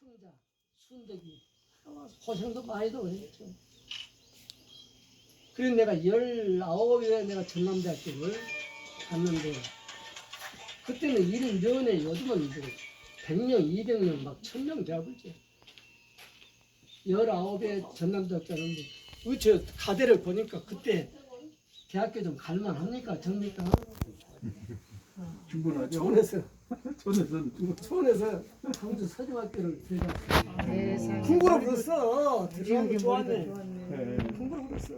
청자, 순덕이 고생도 많이 도 했죠. 그래서 내가 열아홉에 내가 전남대학교를 갔는데 그때는 일은 면에 요즘은 이제 100명, 200명, 막 1000명 잡을지. 열아홉에 전남대학교 갔는데 우저 가대를 보니까 그때 대학교 좀 갈만합니까? 접니까? 충분하죠. 초원에서 촌에서는 초원에서 광주 서중학교를 들어갔어. 세상에. 풍부로 불었어. 들어가면 지역이 좋았네. 네. 풍부로 불었어.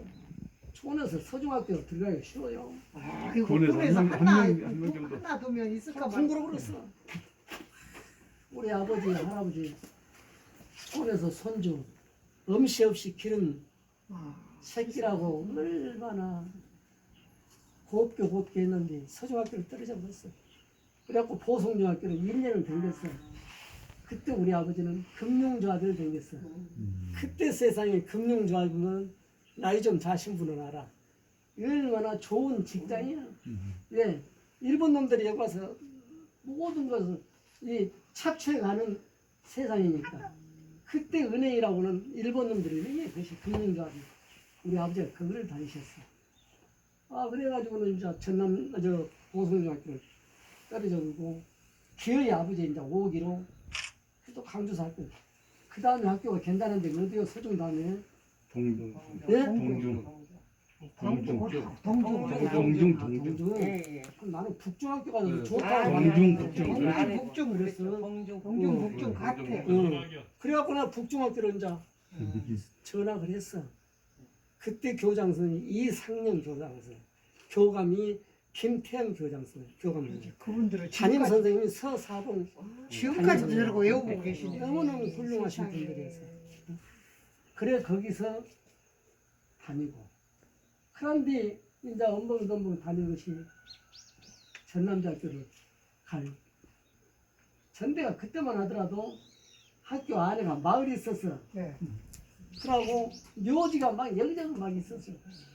초원에서 서중학교 들어가기 쉬워요. 아이고 군에서 군에서 한 명, 하나 한 명, 한명 정도. 하나 두명 있을까 봐. 풍부로 불었어. 우리 아버지, 할아버지 초원에서 손주 음시 없이 기른 아, 새끼라고 얼마나 곱게 곱게 했는데 서중학교를 떨어져 버렸어. 그래갖고 보성중학교를 1년을 댕겼어. 그때 우리 아버지는 금융조합을 댕겼어. 그때 세상에 금융조합은 나이 좀 자신 분은 알아. 얼마나 좋은 직장이야. 왜? 일본 놈들이 여기 와서 모든 것을 이 착취해가는 세상이니까. 그때 은행이라고는 일본 놈들이 은행이에요. 그것이 금융조합이. 우리 아버지가 그걸 다니셨어. 아, 그래가지고는 이제 전남, 저, 보성중학교를 떨어져 오고, 기어이 아버지 이제 오기로, 또 강주사 학교. 그 다음에 학교가 괜찮은데, 어디요? 서중 다음에. 동중. 예? 동중. 동중. 동중. 동중, 아, 동중. 동중. 예, 예. 그럼 나는 북중학교 가서 네. 좋다고. 동중, 하네. 북중. 동중, 아니, 북중 그랬어. 동중 북중 응. 같아. 응. 그래갖고 나 북중학교를 이제 전학을 했어. 그때 교장선이 이상년 교장선, 교감이 김태현 교장선, 교감이. 그분들을 담임 지금까지 선생님이 서사봉 지금까지 담임 들고 외우고. 계시네. 너무너무 훌륭하신 세상에. 분들이었어. 그래 거기서 다니고 그런데 이제 엄벙덤벙 다니는 것이 전남대학교를 갈 전대가 그때만 하더라도 학교 안에가 마을이 있었어. 네. 그러고 묘지가 막 여기저기 막 있었어.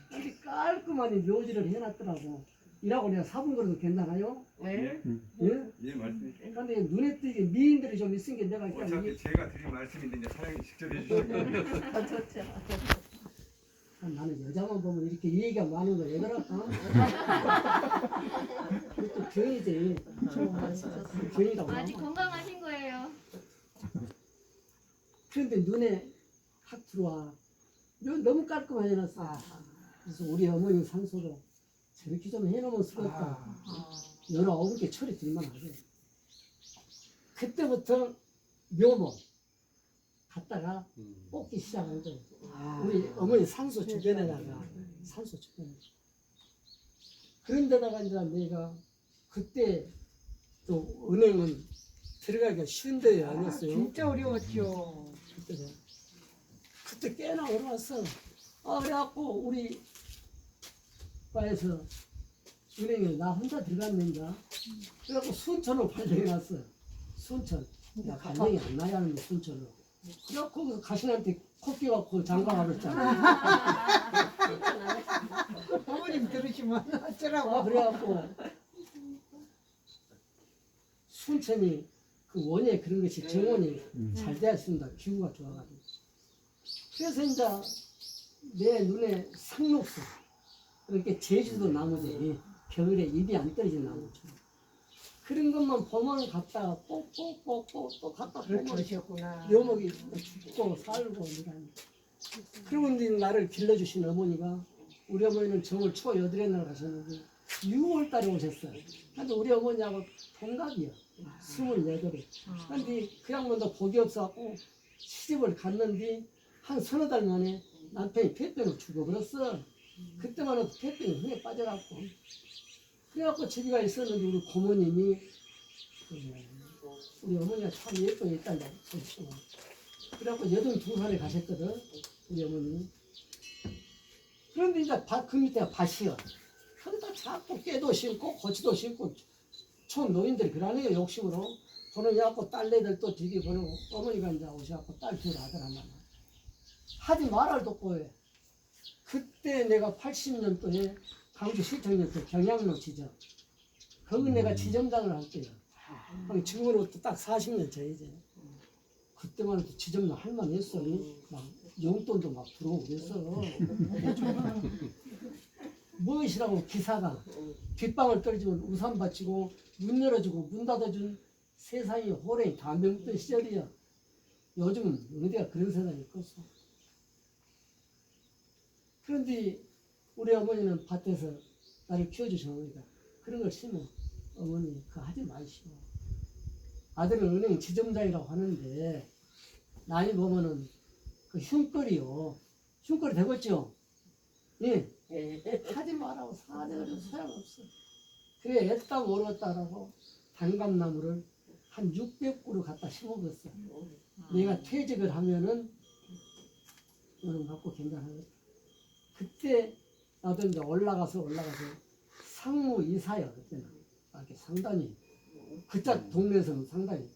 근데 깔끔하게 묘지를 해놨더라고. 이라고 내가 사본 거라도 괜찮아요? 네. 예? 예, 말씀. 근데 눈에 띄게 미인들이 좀 있은 게 내가 그냥 어차피 이게- 제가 드린 말씀인데 이제 사장님 직접 해주실 거예요. 아, 나는 여자만 보면 이렇게 얘기가 많은 거왜 그럴까? 그것도 병이지. 병이라고. 아직 건강하신 거예요. 그런데 눈에 확 들어와. 너- 너무 깔끔하게 해놨어. 아, 그래서 우리 어머니 산소도 저렇게 좀 해놓으면 쓰겠다. 아, 여러 아홉 개 처리 들만 하게. 그때부터 묘목 갔다가 뽑기 시작한 거예요. 아. 우리 어머니 산소 주변에다가 산소 주변에. 그런데다가 이제 내가 그때 또 은행은 들어가기가 쉬운 데 아니었어요. 진짜 어려웠죠. 그때 그때 꽤나 어려웠어. 아 그래갖고 우리 과에서 은행에 나 혼자 들어갔는가. 그래갖고 순천으로 발령해놨어. 순천. 야 발령이 안 나야 하는데 순천으로. 그래갖고 거기서 가신한테 코 끼 갖고 장가가 그랬잖아. 어머님 들으시면 아 어쩌라고. 그래갖고 순천이 그 원예 그런 것이 정원이 잘 되었습니다. 기후가 좋아가지고. 그래서 이제 내 눈에 상록수 이렇게 제주도 나무들이 겨울에 잎이 안 떨어진 나무죠. 그런 것만 보면 갔다가 꼭꼭꼭꼭 또 갔다 보면. 묘목이 죽고 살고 이런. 그리고 이제 나를 길러주신 어머니가 우리 어머니는 정월 초 여덟에 날 가셨는데 6월 달에 오셨어요. 근데 우리 어머니하고 동갑이야. 스물여덟에. 근데 그 양반도 복이 없어갖고 시집을 갔는데 한 서너 달 만에 남편이 폐병을 죽어버렸어. 그때만 해도 폐병이 흥에 빠져갖고. 그래갖고 집이가 있었는데 우리 고모님이 그 우리 어머니가 참 예쁘게 있단다. 그래갖고 여든 두 살에 가셨거든. 우리 어머니. 그런데 이제 밭, 그 밑에가 밭이야. 거기다 자꾸 깨도 심고 고치도 심고 촌 노인들이 그러네요 욕심으로. 돈을 갖고 딸내들 또 뒤게 보내고 어머니가 이제 오셔갖고 딸 둘 아들 하나. 하지 뒀고 해. 그때 내가 80년도에 강주 시청역도 경양로 지점. 거기 내가 지점장을 할 때요. 지금으로부터 딱 40년 전이지. 그때만 해도 지점도 할만했어. 막 용돈도 막 들어오고 그랬어. 무엇이라고 기사가 빗방울 떨어지면 우산 받치고 문 열어주고 문 닫아준 세상이 호랭이 담배 먹던 시절이야. 요즘은 어디가 그런 세상이 없어. 그런데 우리 어머니는 밭에서 나를 키워주신 어머니가 그런 걸 심어. 어머니 그거 하지 마시오. 아들은 은행 지점장이라고 하는데 나이 보면은 그 흉거리요. 흉거리 되겠죠? 예. 하지 말라고 사정을 소용없어. 그래 애따 모르겠다라고 단감나무를 한 600그루 갖다 심어봤어. 내가 퇴직을 하면은 너는 갖고 괜찮아요. 그때 나도 이제 올라가서 올라가서 상무 이사야 그때는 아, 이렇게 상당히 그짝 동네에서는 상당히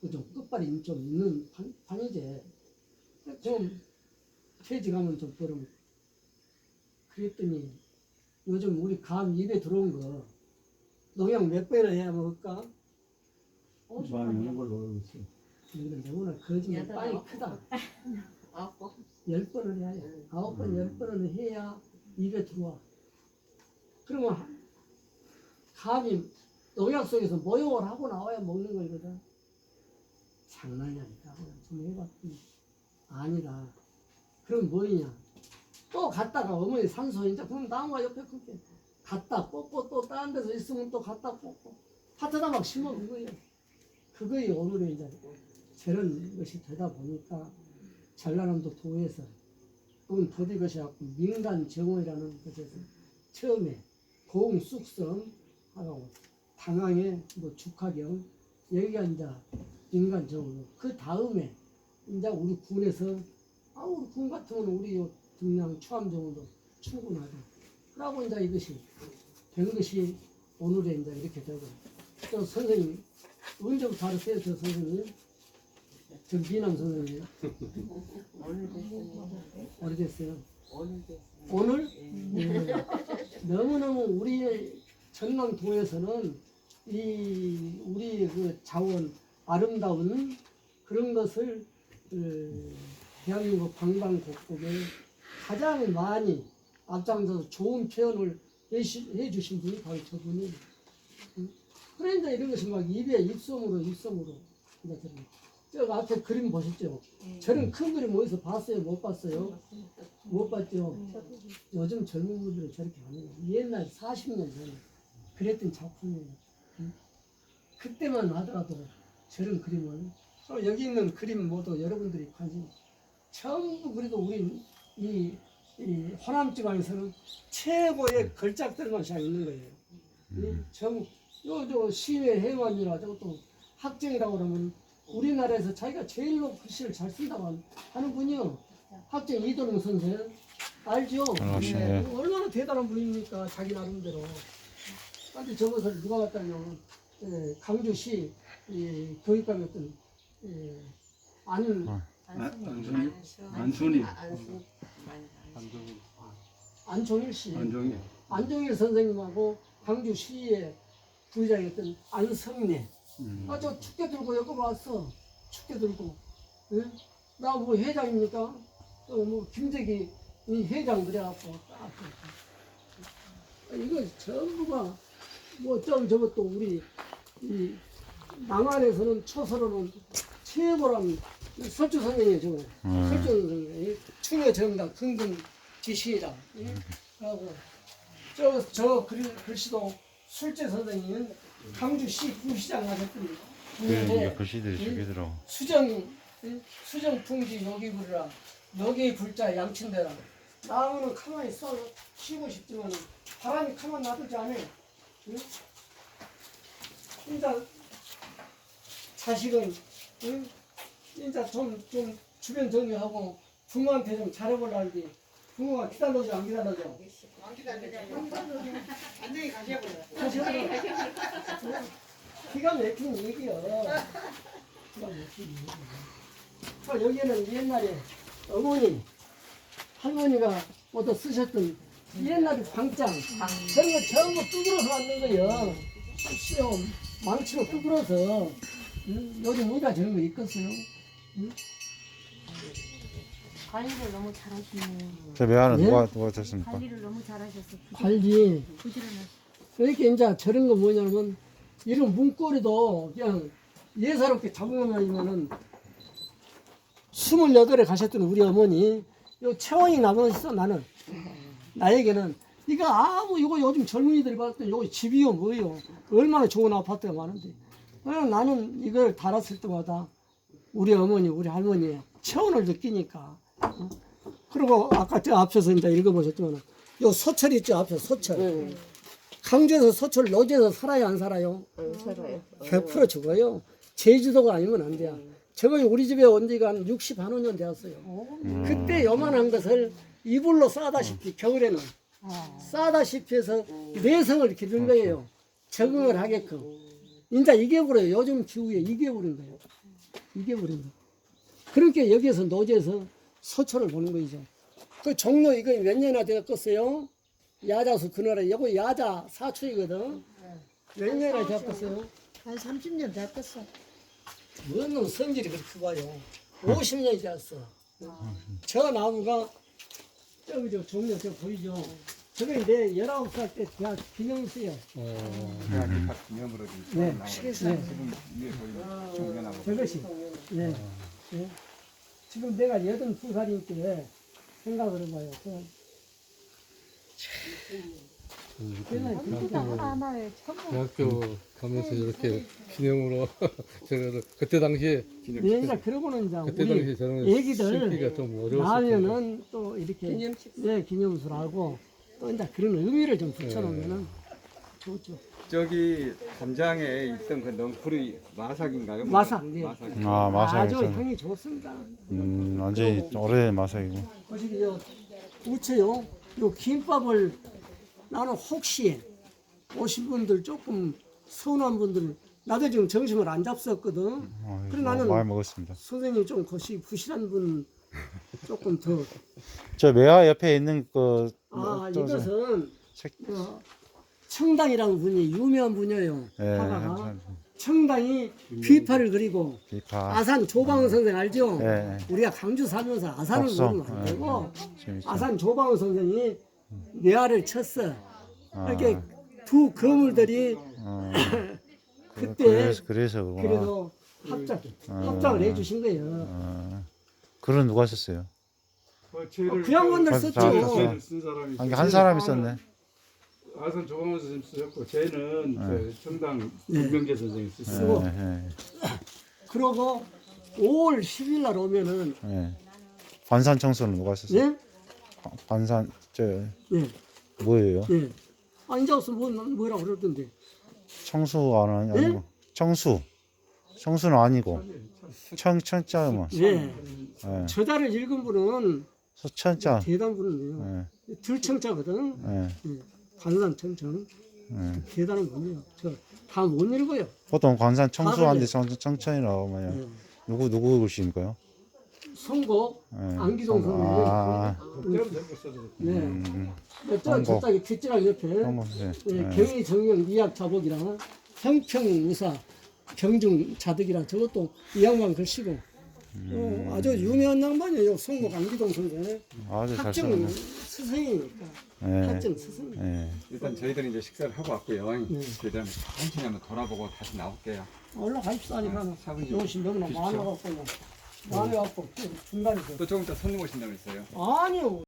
그좀 끝발이 좀 있는 판, 판이지. 좀 퇴직하면 좀 그럼 그랬더니 요즘 우리 감 입에 들어온 거 농약 몇 번이나 해야 먹을까? 많이 하는 걸로 알고 있어요. 이건 너무나 거짓말 여덟, 빵이 크다. 아홉 열 번을 해야 해. 아홉 번, 열 번을 해야 입에 들어와. 그러면 하- 감이 농약 속에서 모욕을 하고 나와야 먹는 거거든. 장난이 아니다. 좀 해봤더니 아니다. 그럼 뭐냐? 또 갔다가 어머니 산소 이제 그럼 나무가 옆에 크게 갔다 뽑고 또 다른 데서 있으면 또 갔다 뽑고 밭에다 막 심어 그거예요. 그거에 오늘의 이제 저런 것이 되다 보니까 전라남도 도에서 또는 더디 것이 갖고 민간 정원이라는 것에서 처음에 공숙성 하고 당항에 뭐 죽화경 여기가 이제 민간 정원 그 다음에 이제 우리 군에서 아 우리 군 같으면 우리 요 등량 추암 정원도 충분하다. 그러고 이제 이것이 된 것이 오늘에 이제 이렇게 되고 또 선생님 언제부터 하셨어요 저 선생님 저 미남 선생님 오늘 됐습니다. 오래됐어요. 오늘 네. 너무너무 우리 전남도에서는 이 우리 그 자원 아름다운 그런 것을 그 대한민국 방방곡곡에 가장 많이 앞장서서 좋은 표현을 해주신 분이 바로 저분이. 음. 그런데 이런 것이 막 입에 입솜으로 입솜으로 이제 들어요. 저 앞에 그림 보셨죠? 저런 큰 그림 어디서 봤어요? 못 봤어요? 못 봤죠? 요즘 젊은 분들은 저렇게 안 해요. 옛날 40년 전에 그랬던 작품이에요. 응? 그때만 하더라도 저런 그림을 어, 여기 있는 그림 모두 여러분들이 관심 전부 그래도 우리 이, 이 호남 지방에서는 최고의 걸작들만 잘 있는 거예요. 이 전, 요저 시외 행안이라 저것도 학쟁이라고 그러면 우리나라에서 자기가 제일로 글씨를 잘 쓴다고 하는 분이요. 학쟁 이도령 선생 알죠? 알죠. 네. 얼마나 대단한 분입니까 자기 나름대로. 근데 저것을 누가 갖다냐면 예, 강주시 이 교육감이었던 예, 안 아, 안순이? 안순이. 안순. 안정이. 안종일 씨, 안정이. 안종일 선생님하고 강주시의 부의장이었던 안성래. 음. 아 저 축제 들고 여기 왔어. 축제 들고. 예? 나뭐 회장입니까? 또 뭐 김재기 이 회장 그래갖고 딱 그렇게. 이거 전부가 뭐좀 저것도 우리 이 망안에서는 초서로는 최고란 이 설주 선생이에요 저거. 음. 설주 선생님. 충여 정답 흥분 지시라. 예? 하고 저, 저 글, 글씨도 술제 선생님은 강주시 부시장 하셨더니 그 이게 네. 글씨들이 저기더라고. 수정 예? 수정 풍지 여기 부르라 여기 불자 양친대라 나무는 가만히 써 쉬고 싶지만 바람이 가만 놔두지 않아 응? 진짜 자식은 응? 진짜 좀, 좀 주변 정리하고 부모한테 좀 잘해보려는데 부모가 기다려줘 안 기다려줘 안녕히 가셔보려. 사실은 기가 막힌 얘기요. 기가 막힌 얘기. 그 여기는 옛날에 어머니, 할머니가 모두 쓰셨던 옛날에 방장, 저런 거 전부 뚜드러서 만든 거예요. 시험 망치로 뚜드러서 응? 요즘 어디다 저런 거 있겠어요? 관리를 너무 잘하시네. 저 매화는 예? 누가 누가 됐습니까? 관리를 너무 잘하셔서 관리 부지런하시. 이렇게 이제 저런 거 뭐냐면 이런 문고리도 그냥 예사롭게 잡으면은 스물여덟에 가셨던 우리 어머니 요 체온이 남았어 나는 나에게는 이거 아무 이거 요즘 젊은이들이 봤을 때 이거 집이요 뭐요 얼마나 좋은 아파트가 많은데 그냥 나는 이걸 달았을 때마다 우리 어머니 우리 할머니의 체온을 느끼니까 어? 그리고 아까 저 앞에서 이제 읽어보셨지만 요 소철 있죠 앞에 소철 강주에서 서철 노지에서 살아요 안 살아요? 안 살아요. 100% 죽어요. 제주도가 아니면 안 돼요. 저거 우리 집에 온 지가 한 60, 한 5년 되었어요. 그때 요만한 것을 이불로 싸다시피 겨울에는 싸다시피 해서 내성을 이렇게 넣은 거예요. 적응을 하게끔. 이제 이게 버려요. 요즘 기후에 이게 버린 거예요. 이게 버린 거. 그러니까 여기에서 노지에서 서초를 보는 거죠. 그 종로 이거 몇 년이나 되었겠어요? 야자수 그나라 이거 야자 사추이거든. 몇 년이나 되었겠어요? 한 30년 됐겠어. 뭐는 성질이 그렇게 가요. 50년이 되었어. 저 나무가 저기 저 종려 저 보이죠? 저거 내 19살 때 대학 기념수요. 대학교 다 기념으로 좀 네. 나오고 시계사. 지금 위에 보이는 종변하고 저것이. 예. 예. 지금 내가 82살인데 생각을 해봐요. 저 옛날에 그렇게 하나에 대학교 가면서 이렇게 기념으로 저거를 그때 당시에 네, 이제 그러고는 이제 그때 우리 당시에 저는 애기들 심기가 좀 어려웠을 텐데 나면은 또 이렇게 기념식. 네, 기념수라고 또 이제 그런 의미를 좀 붙여놓으면은 좋죠. 저기 담장에 있던 그 넝쿨이 마삭인가요? 마삭, 네. 마삭. 아좀 향이 좋습니다. 음, 완전히 오래된 마사이고. 보시기 저 우체요. 요 김밥을 나는 혹시 오신 분들 조금 서운한 분들 나도 지금 점심을 안 잡섰거든. 어, 그래, 나는- 많이 먹었습니다. 선생님 좀 것이 부실한 분 조금 더. 저 매화 옆에 있는 그아 저- 저- 이것은 책- 어, 청당이라는 분이 유명한 분이에요. 예, 화가가 청당이 비파를 그리고 비파. 아산 조방은 선생 알죠? 예, 우리가 강주 살면서 아산을 없어. 모르면 안 예. 되고 재밌죠. 아산 조방은 선생이 뇌화를 쳤어. 아, 이렇게 두 거물들이 어, 그, 그때 그래서 그래서 그구나. 그래도 합작 아. 합작을 해주신 거예요. 어, 글은 누가 썼어요? 그 죄를 그 양반들 다- 썼죠. 다 썼어. 한, 한 사람이 썼네. 아선 조광호 선생님 쓰셨고 쟤는 그 정당 네. 김명재 선생님 쓰셨고 쓰고. 예, 그러고 5월 10일 날 오면은 예, 예. 관산 청소는 누가 썼어요? 예? 관산 저 예. 뭐예요? 예. 아 이제 와서 뭐 뭐라고 그러던데. 청수 아니- 예? 아니고 청수 청수는 아니고 청 청자 뭐 예. 예. 저자를 읽은 분은 소천자 대단 분이에요. 예, 들청자거든. 예, 예. 관산 청청 예. 대단한 분이에요. 저 다 못 읽어요. 보통 관산 청수한데 다르죠. 청, 청천이라고 하면 예. 누구 누구 글씨인가요? 선곡 예. 안기동 성- 선생님. 아, 이렇게 써서 네. 음, 저 선곡. 저쪽에 뒷지랑 옆에 한번 예. 예, 예. 경의 정령 미약 자복이랑 형평우사 경중 자득이랑 저것도 이 양반 글씨고 어, 아주 유명한 양반이에요. 성목 안기동 선생. 아주 잘 학정 썼네. 스승이니까. 예. 학정 스승. 예. 일단 저희들은 이제 식사를 하고 왔고요 네. 그다음에 천천히 한번 돌아보고 다시 나올게요 올라가십시오 하니까 사부님 요것이 너무나. 많아갖고 많아갖고 중간에서 또 조금 이따 손님 오신다면서요 아니요